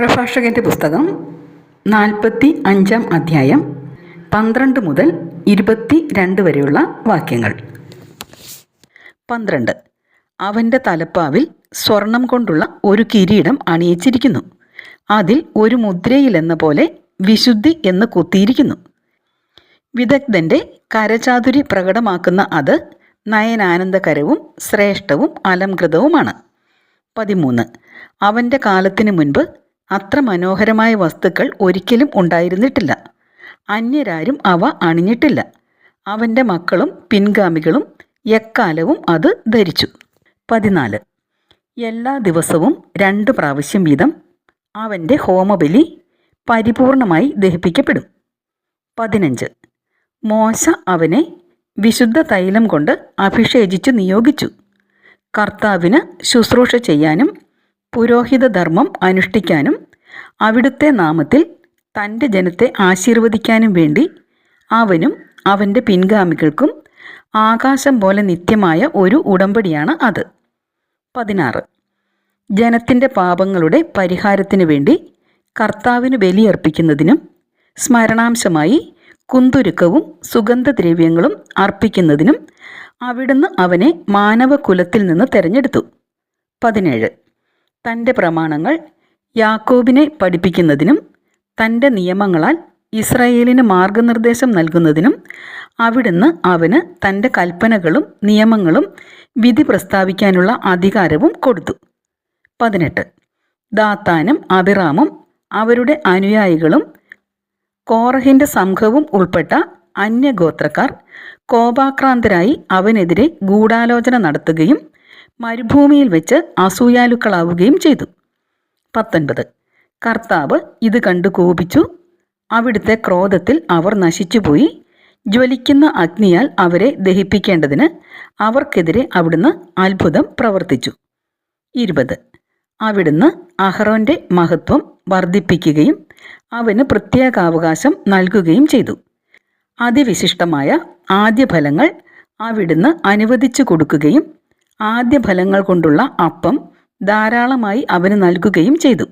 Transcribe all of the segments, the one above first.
പ്രഭാഷകന്റെ പുസ്തകം നാൽപ്പത്തി അഞ്ചാം അധ്യായം പന്ത്രണ്ട് മുതൽ ഇരുപത്തി രണ്ട് വരെയുള്ള വാക്യങ്ങൾ. പന്ത്രണ്ട്. അവന്റെ തലപ്പാവിൽ സ്വർണം കൊണ്ടുള്ള ഒരു കിരീടം അണിയിച്ചിരിക്കുന്നു. അതിൽ ഒരു മുദ്രയിലെന്ന പോലെ വിശുദ്ധി എന്ന് കുത്തിയിരിക്കുന്നു. വിദഗ്ധന്റെ കരചാതുരി പ്രകടമാക്കുന്ന അത് നയനാനന്ദകരവും ശ്രേഷ്ഠവും അലംകൃതവുമാണ്. പതിമൂന്ന്. അവന്റെ കാലത്തിന് മുൻപ് അത്ര മനോഹരമായ വസ്തുക്കൾ ഒരിക്കലും ഉണ്ടായിരുന്നിട്ടില്ല. അന്യരാരും അവ അണിഞ്ഞിട്ടില്ല. അവന്റെ മക്കളും പിൻഗാമികളും എക്കാലവും അത് ധരിച്ചു. പതിനാല്. എല്ലാ ദിവസവും രണ്ട് പ്രാവശ്യം വീതം അവന്റെ ഹോമബലി പരിപൂർണമായി ദഹിപ്പിക്കപ്പെടും. പതിനഞ്ച്. മോശ അവനെ വിശുദ്ധ തൈലം കൊണ്ട് അഭിഷേചിച്ചു നിയോഗിച്ചു. കർത്താവിന് ശുശ്രൂഷ ചെയ്യാനും പുരോഹിത ധർമ്മം അനുഷ്ഠിക്കാനും അവിടുത്തെ നാമത്തിൽ തന്റെ ജനത്തെ ആശീർവദിക്കാനും വേണ്ടി അവനും അവന്റെ പിൻഗാമികൾക്കും ആകാശം പോലെ നിത്യമായ ഒരു ഉടമ്പടിയാണ് അത്. പതിനാറ്. ജനത്തിന്റെ പാപങ്ങളുടെ പരിഹാരത്തിനു വേണ്ടി കർത്താവിന് ബലിയർപ്പിക്കുന്നതിനും സ്മരണാംശമായി കുന്തുരുക്കവും സുഗന്ധദ്രവ്യങ്ങളും അർപ്പിക്കുന്നതിനും അവിടുന്ന് അവനെ മാനവകുലത്തിൽ നിന്ന് തെരഞ്ഞെടുത്തു. പതിനേഴ്. തന്റെ പ്രമാണങ്ങൾ യാക്കോബിനെ പഠിപ്പിക്കുന്നതിനും തന്റെ നിയമങ്ങളാൽ ഇസ്രായേലിന് മാർഗനിർദ്ദേശം നൽകുന്നതിനും അവിടുന്ന് അവന് തന്റെ കൽപ്പനകളും നിയമങ്ങളും വിധി പ്രസ്താവിക്കാനുള്ള അധികാരവും കൊടുത്തു. പതിനെട്ട്. ദാത്താനും അബിറാമും അവരുടെ അനുയായികളും കോറഹിന്റെ സംഘവും ഉൾപ്പെട്ട അന്യഗോത്രക്കാർ കോപാക്രാന്തരായി അവനെതിരെ ഗൂഢാലോചന നടത്തുകയും മരുഭൂമിയിൽ വെച്ച് അസൂയാലുക്കളാവുകയും ചെയ്തു. പത്തൊൻപത്. കർത്താവ് ഇത് കണ്ടു കോപിച്ചു. അവിടുത്തെ ക്രോധത്തിൽ അവർ നശിച്ചുപോയി. ജ്വലിക്കുന്ന അഗ്നിയാൽ അവരെ ദഹിപ്പിക്കേണ്ടതിന് അവർക്കെതിരെ അവിടുന്ന് അത്ഭുതം പ്രവർത്തിച്ചു. ഇരുപത്. അവിടുന്ന് അഹ്റോന്റെ മഹത്വം വർദ്ധിപ്പിക്കുകയും അവന് പ്രത്യേകാവകാശം നൽകുകയും ചെയ്തു. അതിവിശിഷ്ടമായ ആദ്യ ഫലങ്ങൾ അവിടുന്ന് അനുവദിച്ചു കൊടുക്കുകയും ആദ്യഫലങ്ങൾ കൊണ്ടുള്ള അപ്പം ധാരാളമായി അവന് നൽകുകയും ചെയ്തു.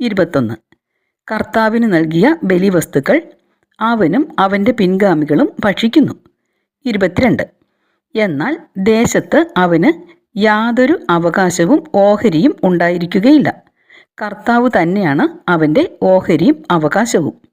ഇരുപത്തൊന്ന്. കർത്താവിന് നൽകിയ ബലിവസ്തുക്കൾ അവനും അവന്റെ പിൻഗാമികളും ഭക്ഷിക്കുന്നു. ഇരുപത്തിരണ്ട്. എന്നാൽ ദേശത്ത് അവന് യാതൊരു അവകാശവും ഓഹരിയും ഉണ്ടായിരിക്കുകയില്ല. കർത്താവ് തന്നെയാണ് അവന്റെ ഓഹരിയും അവകാശവും.